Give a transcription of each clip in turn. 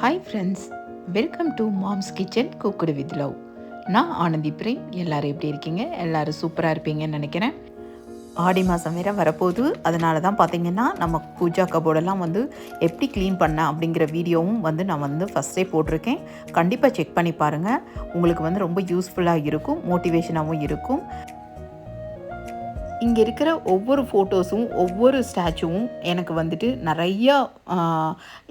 Hi friends welcome to mom's kitchen cooked with love நான் Anandhi frame. எல்லாரும் எப்படி இருக்கீங்க? எல்லாரும் சூப்பராக இருப்பீங்கன்னு நினைக்கிறேன். ஆடி மாதம் வேற வரப்போகுது. அதனால தான் பார்த்தீங்கன்னா நம்ம பூஜா கபோர்டெல்லாம் வந்து எப்படி க்ளீன் பண்ண அப்படிங்கிற வீடியோவும் வந்து நான் வந்து ஃபஸ்ட்டே போட்டிருக்கேன். கண்டிப்பாக செக் பண்ணி பாருங்கள் உங்களுக்கு வந்து ரொம்ப யூஸ்ஃபுல்லாக இருக்கும். மோட்டிவேஷனாகவும் இருக்கும். இங்கே இருக்கிற ஒவ்வொரு ஃபோட்டோஸும் ஒவ்வொரு ஸ்டாச்சுவும் எனக்கு வந்துட்டு நிறையா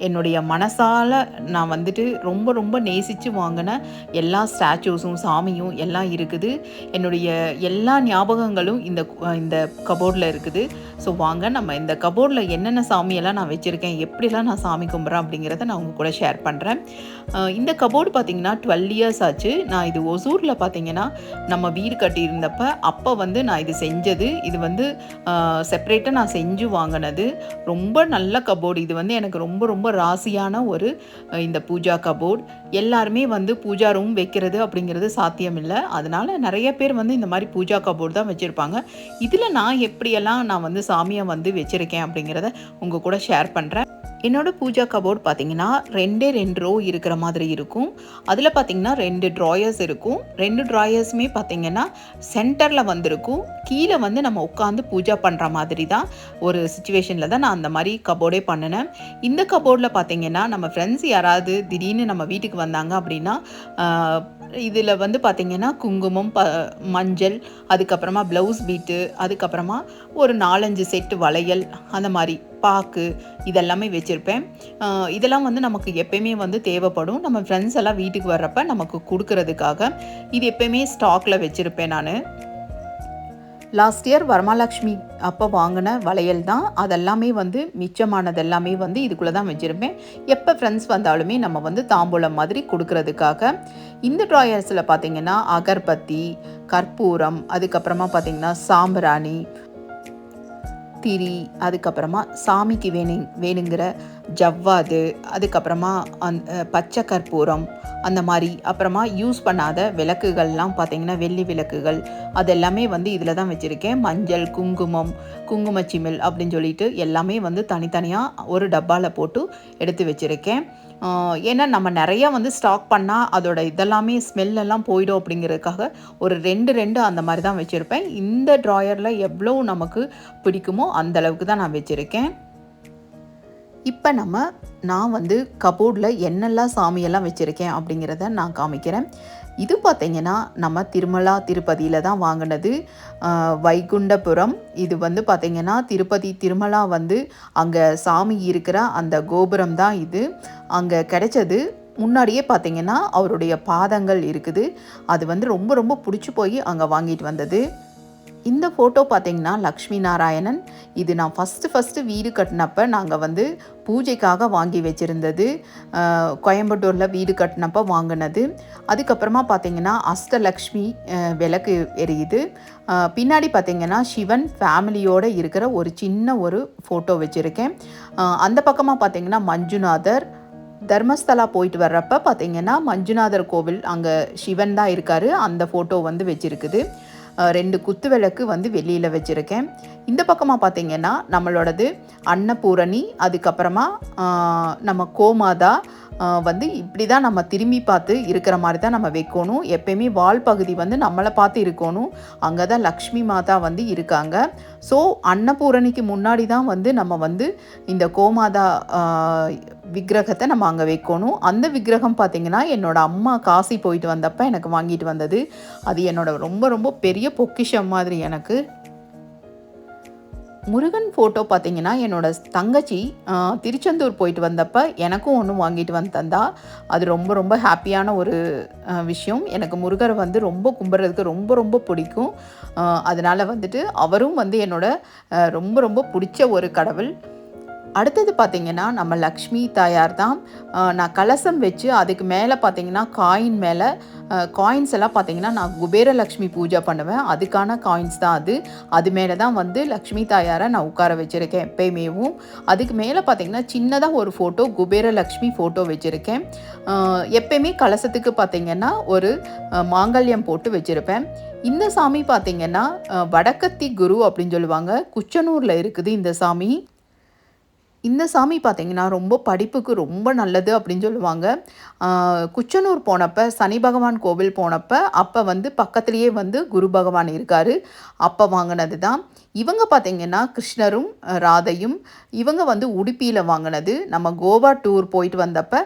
என்னுடைய மனசால் நான் வந்துட்டு ரொம்ப ரொம்ப நேசித்து வாங்கின எல்லா ஸ்டாச்சுஸும் சாமியும் எல்லாம் இருக்குது. என்னுடைய எல்லா ஞாபகங்களும் இந்த இந்த கபோர்டில் இருக்குது. ஸோ வாங்க நம்ம இந்த கபோர்டில் என்னென்ன சாமியெல்லாம் நான் வச்சுருக்கேன் எப்படிலாம் நான் சாமி கும்பிட்றேன் அப்படிங்கிறத நான் உங்கள் கூட ஷேர் பண்ணுறேன் இந்த கபோர்டு பார்த்தீங்கன்னா டுவெல் இயர்ஸ் ஆச்சு. நான் இது ஒசூரில் பார்த்தீங்கன்னா நம்ம வீடு கட்டியிருந்தப்ப அப்போ வந்து நான் இது செஞ்சது. இது வந்து செப்பரேட்டாக நான் செஞ்சு வாங்கினது. ரொம்ப நல்ல கபோர்டு இது வந்து எனக்கு ரொம்ப ரொம்ப ராசியான ஒரு இந்த பூஜா கபோர்டு எல்லாருமே வந்து பூஜா ரூம் வைக்கிறது அப்படிங்கிறது சாத்தியம் இல்லை அதனால் நிறைய பேர் வந்து இந்த மாதிரி பூஜா கபோர்டு தான் வச்சுருப்பாங்க. இதில் நான் எப்படியெல்லாம் நான் வந்து சாமியை வந்து வச்சுருக்கேன் அப்படிங்கிறத உங்கள் கூட ஷேர் பண்ணுறேன் என்னோட பூஜா கபோர்ட் பார்த்தீங்கன்னா ரெண்டே ரெண்டு ரோ இருக்கிற மாதிரி இருக்கும். அதில் பார்த்தீங்கன்னா ரெண்டு ட்ராயர்ஸ் இருக்கும். ரெண்டு ட்ராயர்ஸுமே பார்த்தீங்கன்னா சென்டரில் வந்திருக்கும். கீழே வந்து நம்ம உட்காந்து பூஜா பண்ணுற மாதிரி தான் ஒரு சுச்சுவேஷனில் தான் நான் அந்த மாதிரி கபோர்டே பண்ணினேன். இந்த கபோர்டில் பார்த்தீங்கன்னா நம்ம ஃப்ரெண்ட்ஸ் யாராவது திடீர்னு நம்ம வீட்டுக்கு வந்தாங்க அப்படின்னா இதில் வந்து பார்த்திங்கன்னா குங்குமம் ப மஞ்சள் அதுக்கப்புறமா ப்ளவுஸ் பீட்டு அதுக்கப்புறமா ஒரு நாலஞ்சு செட்டு வளையல் அந்த மாதிரி பாக்கு இதெல்லாமே வச்சுருப்பேன். இதெல்லாம் வந்து நமக்கு எப்பயுமே வந்து தேவைப்படும். நம்ம ஃப்ரெண்ட்ஸ் எல்லாம் வீட்டுக்கு வர்றப்ப நமக்கு கொடுக்கறதுக்காக. இது எப்பயுமே ஸ்டாக்கில் வச்சுருப்பேன் நான். லாஸ்ட் இயர் வரமாலக்ஷ்மி அப்போ வாங்கின வளையல் தான். அதெல்லாமே வந்து மிச்சமானது எல்லாமே வந்து இதுக்குள்ளே தான் வச்சுருப்பேன். எப்போ ஃப்ரெண்ட்ஸ் வந்தாலுமே நம்ம வந்து தாம்பூலம் மாதிரி கொடுக்கறதுக்காக. இந்த ட்ராயர்ஸில் பார்த்தீங்கன்னா அகர்பத்தி கற்பூரம் அதுக்கப்புறமா பார்த்தீங்கன்னா சாம்பிராணி திரி அதுக்கப்புறமா சாமிக்கு வேணும் வேணுங்கிற ஜவ்வாது அதுக்கப்புறமா அந் பச்சை கற்பூரம் அந்த மாதிரி. அப்புறமா யூஸ் பண்ணாத விளக்குகள்லாம் பார்த்தீங்கன்னா வெள்ளி விளக்குகள் அதெல்லாமே வந்து இதில் தான் வச்சுருக்கேன். மஞ்சள் குங்குமம் குங்குமச்சிமிழ் அப்படின்னு சொல்லிட்டு எல்லாமே வந்து தனித்தனியாக ஒரு டப்பாவில் போட்டு எடுத்து வச்சுருக்கேன். ஏன்னா நம்ம நிறைய வந்து ஸ்டாக் பண்ணால் அதோட இதெல்லாமே ஸ்மெல்லெல்லாம் எல்லாம் போயிடும் அப்படிங்கிறதுக்காக ஒரு ரெண்டு ரெண்டு அந்த மாதிரி தான் வச்சுருப்பேன். இந்த ட்ராயரில் எவ்வளோ நமக்கு பிடிக்குமோ அந்த அளவுக்கு தான் நான் வச்சுருக்கேன். இப்போ நம்ம நான் வந்து கபோர்டில் என்னெல்லாம் சாமியெல்லாம் வச்சுருக்கேன் அப்படிங்கிறத நான் காமிக்கிறேன். இது பார்த்திங்கன்னா நம்ம திருமலா திருப்பதியில் தான் வாங்கினது வைகுண்டபுரம். இது வந்து பார்த்திங்கன்னா திருப்பதி திருமலா வந்து அங்கே சாமி இருக்கிற அந்த கோபுரம் தான் இது. அங்கே கிடைச்சது. முன்னாடியே பார்த்திங்கன்னா அவருடைய பாதங்கள் இருக்குது. அது வந்து ரொம்ப ரொம்ப பிடிச்சி போய் அங்கே வாங்கிட்டு வந்தது. இந்த ஃபோட்டோ பார்த்தீங்கன்னா லக்ஷ்மி நாராயணன். இது நான் ஃபஸ்ட்டு ஃபஸ்ட்டு வீடு கட்டினப்ப நாங்கள் வந்து பூஜைக்காக வாங்கி வச்சுருந்தது. கோயம்புத்தூரில் வீடு கட்டினப்போ வாங்கினது. அதுக்கப்புறமா பார்த்தீங்கன்னா அஷ்டலக்ஷ்மி விளக்கு எரியுது. பின்னாடி பார்த்திங்கன்னா சிவன் ஃபேமிலியோடு இருக்கிற ஒரு சின்ன ஒரு ஃபோட்டோ வச்சுருக்கேன். அந்த பக்கமாக பார்த்திங்கன்னா மஞ்சுநாதர். தர்மஸ்தலா போயிட்டு வர்றப்ப பார்த்திங்கன்னா மஞ்சுநாதர் கோவில் அங்கே சிவன் தான் இருக்கார். அந்த ஃபோட்டோ வந்து வச்சுருக்குது. ரெண்டு குத்து விளக்கு வந்து வெளியில் வச்சுருக்கேன். இந்த பக்கமாக பார்த்தீங்கன்னா நம்மளோடது அன்னபூரணி அதுக்கப்புறமா நம்ம கோமாதா வந்து இப்படி தான் நம்ம திரும்பி பார்த்து இருக்கிற மாதிரி தான் நம்ம வைக்கணும். எப்பயுமே வால் பகுதி வந்து நம்மளை பார்த்து இருக்கணும். அங்கே தான் லக்ஷ்மி மாதா வந்து இருக்காங்க. ஸோ அன்னபூரணிக்கு முன்னாடி தான் வந்து நம்ம வந்து இந்த கோமாதா விக்கிரகத்தை நம்ம அங்கே வைக்கணும். அந்த விக்கிரகம் பார்த்திங்கன்னா என்னோடய அம்மா காசி போயிட்டு வந்தப்போ எனக்கு வாங்கிட்டு வந்தது. அது என்னோட ரொம்ப ரொம்ப பெரிய பொக்கிஷம் மாதிரி எனக்கு. முருகன் ஃபோட்டோ பார்த்தீங்கன்னா என்னோட தங்கச்சி திருச்செந்தூர் போயிட்டு வந்தப்போ எனக்கும் ஒன்று வாங்கிட்டு வந்து தந்தா. அது ரொம்ப ரொம்ப ஹாப்பியான ஒரு விஷயம். எனக்கு முருகரை வந்து ரொம்ப கும்பிட்றதுக்கு ரொம்ப ரொம்ப பிடிக்கும். அதனால் வந்துட்டு அவரும் வந்து என்னோட ரொம்ப ரொம்ப பிடிச்ச ஒரு கடவுள். அடுத்தது பார்த்திங்கன்னா நம்ம லக்ஷ்மி தாயார் தான். நான் கலசம் வச்சு அதுக்கு மேலே பார்த்தீங்கன்னா காயின் மேலே காயின்ஸ் எல்லாம் பார்த்திங்கன்னா நான் குபேரலக்ஷ்மி பூஜை பண்ணுவேன். அதுக்கான காயின்ஸ் தான் அது. அது மேலே தான் வந்து லக்ஷ்மி தாயாரை நான் உட்கார வச்சுருக்கேன் எப்பயுமேவும். அதுக்கு மேலே பார்த்தீங்கன்னா சின்னதாக ஒரு ஃபோட்டோ குபேரலக்ஷ்மி ஃபோட்டோ வச்சுருக்கேன். எப்பயுமே கலசத்துக்கு பார்த்தீங்கன்னா ஒரு மாங்கல்யம் போட்டு வச்சுருப்பேன். இந்த சாமி பார்த்திங்கன்னா வடக்கத்தி குரு அப்படின்னு சொல்லுவாங்க. குச்சனூரில் இருக்குது இந்த சாமி. இந்த சாமி பார்த்திங்கன்னா ரொம்ப படிப்புக்கு ரொம்ப நல்லது அப்படின்னு சொல்லுவாங்க. குச்சனூர் போனப்போ சனி பகவான் கோவில் போனப்போ அப்போ வந்து பக்கத்துலேயே வந்து குரு பகவான் இருக்கார். அப்போ வாங்கினது தான் இவங்க பார்த்திங்கன்னா கிருஷ்ணரும் ராதையும் இவங்க வந்து உடுப்பியில் வாங்கினது. நம்ம கோவா டூர் போயிட்டு வந்தப்போ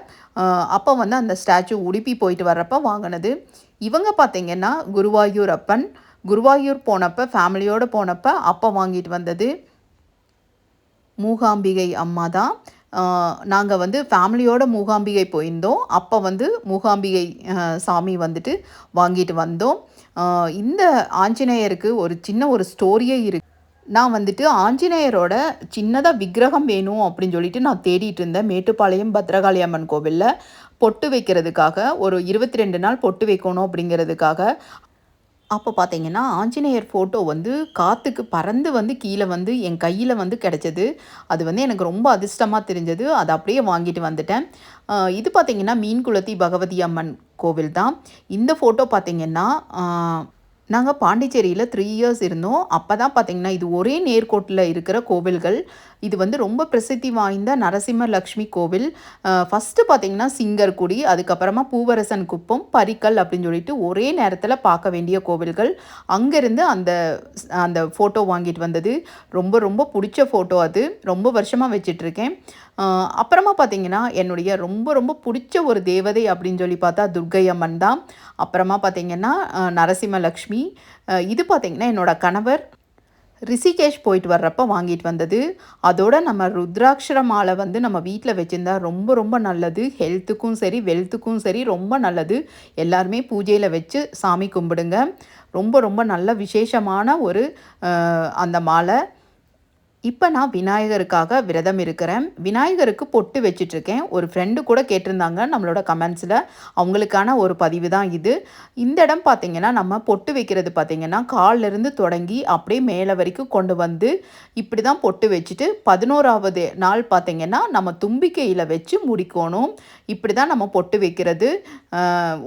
அப்போ வந்து அந்த ஸ்டாச்சு உடுப்பி போயிட்டு வர்றப்போ வாங்கினது. இவங்க பார்த்தீங்கன்னா குருவாயூர் அப்பன் குருவாயூர் போனப்போ ஃபேமிலியோடு போனப்போ அப்போ வாங்கிட்டு வந்தது. மூகாம்பிகை அம்மா தான். நாங்கள் வந்து ஃபேமிலியோட மூகாம்பிகை போயிருந்தோம். அப்போ வந்து மூகாம்பிகை சாமி வந்துட்டு வாங்கிட்டு வந்தோம். இந்த ஆஞ்சநேயருக்கு ஒரு சின்ன ஒரு ஸ்டோரியே இருக்கு. நான் வந்துட்டு ஆஞ்சநேயரோட சின்னதாக விக்கிரகம் வேணும் அப்படின்னு சொல்லிட்டு நான் தேடிட்டு இருந்தேன். மேட்டுப்பாளையம் பத்ரகாளி அம்மன் கோவிலில் பொட்டு வைக்கிறதுக்காக ஒரு இருபத்தி ரெண்டு நாள் பொட்டு வைக்கணும் அப்படிங்கிறதுக்காக. அப்போ பார்த்தீங்கன்னா ஆஞ்சநேயர் ஃபோட்டோ வந்து காற்றுக்கு பறந்து வந்து கீழே வந்து என் கையில் வந்து கிடச்சிது. அது வந்து எனக்கு ரொம்ப அதிர்ஷ்டமாக தெரிஞ்சது. அதை அப்படியே வாங்கிட்டு வந்துட்டேன். இது பார்த்தீங்கன்னா மீன்குளத்தி பகவதி அம்மன் கோவில் தான் இந்த ஃபோட்டோ பார்த்தீங்கன்னா நாங்கள் பாண்டிச்சேரியில் த்ரீ இயர்ஸ் இருந்தோம். அப்போ தான் பார்த்தீங்கன்னா இது ஒரே நேர்கோட்டில் இருக்கிற கோவில்கள். இது வந்து ரொம்ப பிரசித்தி வாய்ந்த நரசிம்ம லக்ஷ்மி கோவில். ஃபஸ்ட்டு பார்த்தீங்கன்னா சிங்கர்குடி அதுக்கப்புறமா பூவரசன் குப்பம் பரிக்கல் அப்படின்னு சொல்லிட்டு ஒரே நேரத்தில் பார்க்க வேண்டிய கோவில்கள். அங்கேருந்து அந்த அந்த ஃபோட்டோ வாங்கிட்டு வந்தது. ரொம்ப ரொம்ப பிடிச்ச ஃபோட்டோ அது. ரொம்ப வருஷமாக வச்சிட்ருக்கேன் அப்புறமா பார்த்தீங்கன்னா என்னுடைய ரொம்ப ரொம்ப பிடிச்ச ஒரு தேவதை அப்படின்னு சொல்லி பார்த்தா துர்க்கை அம்மன் தான். அப்புறமா பார்த்தீங்கன்னா நரசிம்மலக்ஷ்மி இது பார்த்தீங்கன்னா என்னோடய கணவர். ரிஷிகேஷ் போயிட்டு வர்றப்ப வாங்கிட்டு வந்தது. அதோட நம்ம ருத்ராட்சர மாலை வந்து நம்ம வீட்டில் வச்சுருந்தா ரொம்ப ரொம்ப நல்லது. ஹெல்த்துக்கும் சரி வெல்த்துக்கும் சரி ரொம்ப நல்லது. எல்லாருமே பூஜையில் வச்சு சாமி கும்பிடுங்க. ரொம்ப ரொம்ப நல்ல விசேஷமான ஒரு அந்த மாலை. இப்போ நான் விநாயகருக்காக விரதம் இருக்கிறேன். விநாயகருக்கு பொட்டு வச்சிட்ருக்கேன். ஒரு ஃப்ரெண்டு கூட கேட்டிருந்தாங்க நம்மளோட கமெண்ட்ஸில் அவங்களுக்கான ஒரு பதிவு தான் இது. இந்த இடம் பார்த்திங்கன்னா நம்ம பொட்டு வைக்கிறது பார்த்திங்கன்னா காலிலிருந்து தொடங்கி அப்படியே மேலே வரைக்கும் கொண்டு வந்து இப்படி தான் பொட்டு வச்சுட்டு பதினோராவது நாள் பார்த்திங்கன்னா நம்ம தும்பிக்கையில் வச்சு முடிக்கணும். இப்படி தான் நம்ம பொட்டு வைக்கிறது.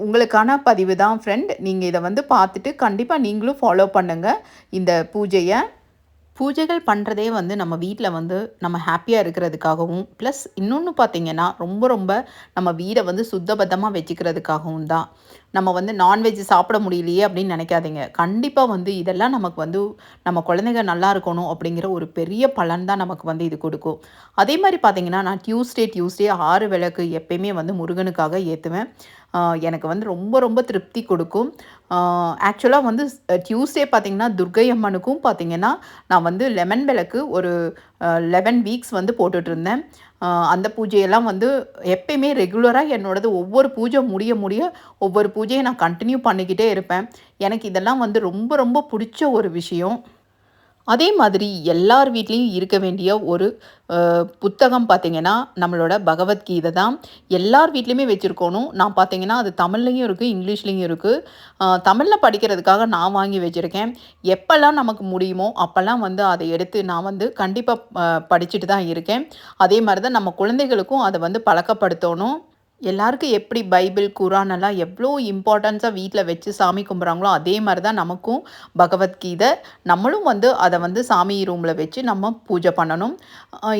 உங்களுக்கான பதிவு தான் ஃப்ரெண்ட் நீங்கள் இதை வந்து பார்த்துட்டு கண்டிப்பாக நீங்களும் ஃபாலோ பண்ணுங்கள் இந்த பூஜையை. பூஜைகள் பண்ணுறதே வந்து நம்ம வீட்டில் வந்து நம்ம ஹாப்பியாக இருக்கிறதுக்காகவும் ப்ளஸ் இன்னொன்று பார்த்தீங்கன்னா ரொம்ப ரொம்ப நம்ம வீடை வந்து சுத்தபத்தமாக வச்சுக்கிறதுக்காகவும் தான். நம்ம வந்து நான்வெஜ் சாப்பிட முடியலையே அப்படின்னு நினைக்காதீங்க. கண்டிப்பாக வந்து இதெல்லாம் நமக்கு வந்து நம்ம குழந்தைங்க நல்லா இருக்கணும் அப்படிங்கிற ஒரு பெரிய பலன் தான் நமக்கு வந்து இது கொடுக்கும். அதே மாதிரி பார்த்திங்கன்னா நான் டியூஸ்டே டியூஸ்டே ஆறு விளக்கு எப்பயுமே வந்து முருகனுக்காக ஏற்றுவேன் எனக்கு வந்து ரொம்ப ரொம்ப திருப்தி கொடுக்கும். ஆக்சுவலாக வந்து டியூஸ்டே பார்த்திங்கன்னா துர்கை அம்மனுக்கும் பார்த்திங்கன்னா நான் வந்து லெமன் விளக்கு ஒரு லெவன் வீக்ஸ் வந்து போட்டுட்ருந்தேன். அந்த பூஜையெல்லாம் வந்து எப்பயுமே ரெகுலராக என்னோடது ஒவ்வொரு பூஜை முடிய முடிய ஒவ்வொரு பூஜையை நான் கண்டினியூ பண்ணிக்கிட்டே இருப்பேன். எனக்கு இதெல்லாம் வந்து ரொம்ப ரொம்ப பிடிச்ச ஒரு விஷயம். அதே மாதிரி எல்லார் வீட்லேயும் இருக்க வேண்டிய ஒரு புத்தகம் பார்த்தீங்கன்னா நம்மளோட பகவத்கீதை தான். எல்லார் வீட்லேயுமே வச்சுருக்கணும். நான் பார்த்தீங்கன்னா அது தமிழ்லையும் இருக்குது இங்கிலீஷ்லேயும் இருக்குது தமிழில் படிக்கிறதுக்காக நான் வாங்கி வச்சுருக்கேன். எப்போல்லாம் நமக்கு முடியுமோ அப்போல்லாம் வந்து அதை எடுத்து நான் வந்து கண்டிப்பாக படிச்சுட்டு தான் இருக்கேன். அதே மாதிரி தான் நம்ம குழந்தைகளுக்கும் அதை வந்து பழக்கப்படுத்தணும். எல்லாருக்கும் எப்படி பைபிள் குரான் எல்லாம் எவ்வளோ இம்பார்ட்டன்ஸாக வீட்டில் வச்சு சாமி கும்பிட்றாங்களோ அதே மாதிரி தான் நமக்கும் பகவத்கீதை. நம்மளும் வந்து அதை வந்து சாமி ரூமில் வச்சு நம்ம பூஜை பண்ணணும்.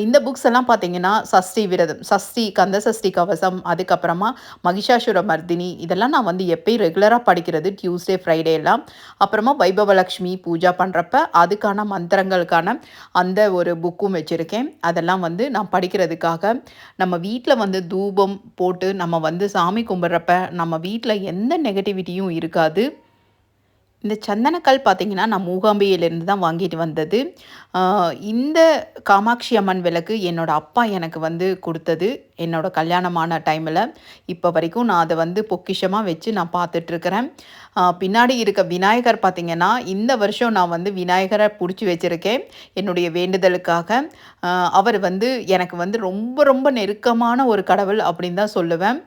இந்த புக்ஸ் எல்லாம் பார்த்தீங்கன்னா சஷ்டி விரதம் சஷ்டி கந்த சஷ்டி கவசம் அதுக்கப்புறமா மகிஷாசுர மர்தினி இதெல்லாம் நான் வந்து எப்பயும் ரெகுலராக படிக்கிறது டியூஸ்டே ஃப்ரைடே எல்லாம். அப்புறமா வைபவலக்ஷ்மி பூஜா பண்ணுறப்ப அதுக்கான மந்திரங்களுக்கான அந்த ஒரு புக்கும் வச்சுருக்கேன். அதெல்லாம் வந்து நான் படிக்கிறதுக்காக நம்ம வீட்டில் வந்து தூபம் போட்டு நம்ம வந்து சாமி கும்பிட்றப்ப நம்ம வீட்டில் எந்த நெகட்டிவிட்டியும் இருக்காது. இந்த சந்தனக்கல் பார்த்திங்கன்னா நான் மூகாம்பியிலேருந்து தான் வாங்கிட்டு வந்தது. இந்த காமாட்சி அம்மன் விளக்கு என்னோடய அப்பா எனக்கு வந்து கொடுத்தது என்னோடய கல்யாணமான டைமில் இப்போ வரைக்கும் நான் அதை வந்து பொக்கிஷமாக வச்சு நான் பார்த்துட்ருக்கிறேன் பின்னாடி இருக்க விநாயகர் பார்த்திங்கன்னா இந்த வருஷம் நான் வந்து விநாயகரை பிடிச்சி வச்சுருக்கேன் என்னுடைய வேண்டுதலுக்காக. அவர் வந்து எனக்கு வந்து ரொம்ப ரொம்ப நெருக்கமான ஒரு கடவுள் அப்படின்னு தான் சொல்லுவேன்.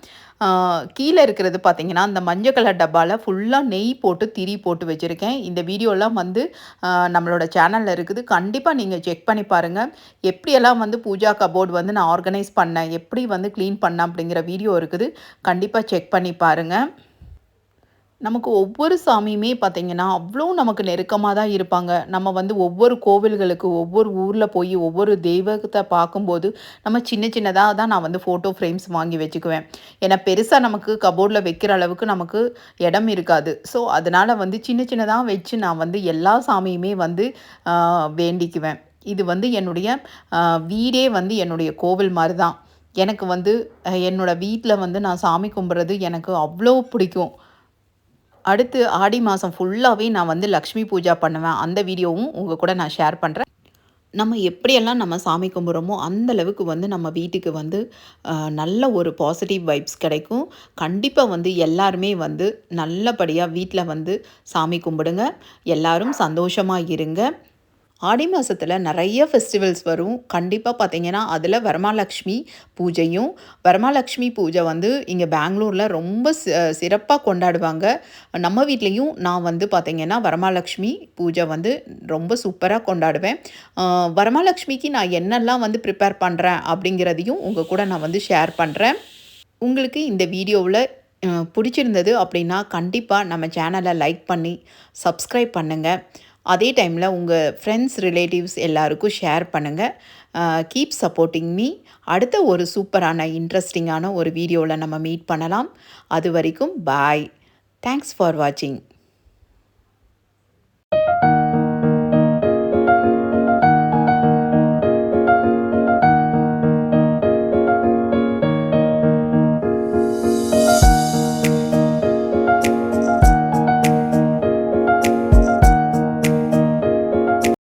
கீழே இருக்கிறது பார்த்தீங்கன்னா அந்த மஞ்சள் கலர் டப்பாவில் ஃபுல்லாக நெய் போட்டு திரி போட்டு வச்சுருக்கேன். இந்த வீடியோலாம் வந்து நம்மளோட சேனலில் இருக்குது. கண்டிப்பாக நீங்கள் செக் பண்ணி பாருங்கள் எப்படியெல்லாம் வந்து பூஜா கபோர்டு வந்து நான் ஆர்கனைஸ் பண்ணேன் எப்படி வந்து க்ளீன் பண்ணேன் அப்படிங்கிற வீடியோ இருக்குது. கண்டிப்பாக செக் பண்ணி பாருங்கள் நமக்கு ஒவ்வொரு சாமியுமே பார்த்தீங்கன்னா, அவ்வளோ நமக்கு நெருக்கமாக தான் இருப்பாங்க. நம்ம வந்து ஒவ்வொரு கோவில்களுக்கு, ஒவ்வொரு ஊரில் போய் ஒவ்வொரு தெய்வத்தை பார்க்கும்போது, நம்ம சின்ன சின்னதாக தான் நான் வந்து ஃபோட்டோ ஃப்ரேம்ஸ் வாங்கி வச்சுக்குவேன். ஏன்னா பெருசாக நமக்கு கபோர்டில் வைக்கிற அளவுக்கு நமக்கு இடம் இருக்காது. ஸோ, அதனால் வந்து சின்ன சின்னதாக வச்சு நான் வந்து எல்லா சாமியுமே வந்து வேண்டிக்குவேன். இது வந்து என்னுடைய வீடே வந்து என்னுடைய கோவில் மாதிரி தான். எனக்கு வந்து என்னோடய வீட்டில் வந்து நான் சாமி கும்பிட்றது எனக்கு அவ்வளோ பிடிக்கும். அடுத்து ஆடி மாதம் ஃபுல்லாகவே நான் வந்து லக்ஷ்மி பூஜா பண்ணுவேன். அந்த வீடியோவும் உங்கள் கூட நான் ஷேர் பண்ணுறேன் நம்ம எப்படியெல்லாம் நம்ம சாமி கும்பிட்றோமோ, அந்தளவுக்கு வந்து நம்ம வீட்டுக்கு வந்து நல்ல ஒரு பாசிட்டிவ் வைப்ஸ் கிடைக்கும். கண்டிப்பாக வந்து எல்லாருமே வந்து நல்லபடியாக வீட்டில் வந்து சாமி கும்பிடுங்க. எல்லாரும் சந்தோஷமாக இருங்க. ஆடி மாதத்தில் நிறைய ஃபெஸ்டிவல்ஸ் வரும். கண்டிப்பாக பார்த்தீங்கன்னா, அதில் வரமாலக்ஷ்மி பூஜையும் வரமாலக்ஷ்மி பூஜை வந்து இங்கே பெங்களூரில் ரொம்ப சிறப்பாக கொண்டாடுவாங்க. நம்ம வீட்லேயும் நான் வந்து பார்த்தீங்கன்னா, வரமாலக்ஷ்மி பூஜை வந்து ரொம்ப சூப்பராக கொண்டாடுவேன். வரமாலக்ஷ்மிக்கு நான் என்னெல்லாம் வந்து ப்ரிப்பேர் பண்ணுறேன் அப்படிங்கிறதையும் உங்கள் கூட நான் வந்து ஷேர் பண்ணுறேன் உங்களுக்கு இந்த வீடியோவில் பிடிச்சிருந்தது அப்படின்னா, கண்டிப்பாக நம்ம சேனலை லைக் பண்ணி, சப்ஸ்கிரைப் பண்ணுங்கள் அதே டைமில் உங்கள் ஃப்ரெண்ட்ஸ் ரிலேட்டிவ்ஸ் எல்லாருக்கும் ஷேர் பண்ணுங்கள் கீப் சப்போர்ட்டிங் மீ அடுத்த ஒரு சூப்பரான இன்ட்ரெஸ்டிங்கான ஒரு வீடியோவில் நம்ம மீட் பண்ணலாம். அது வரைக்கும் பாய் தேங்க்ஸ் ஃபார் வாட்சிங்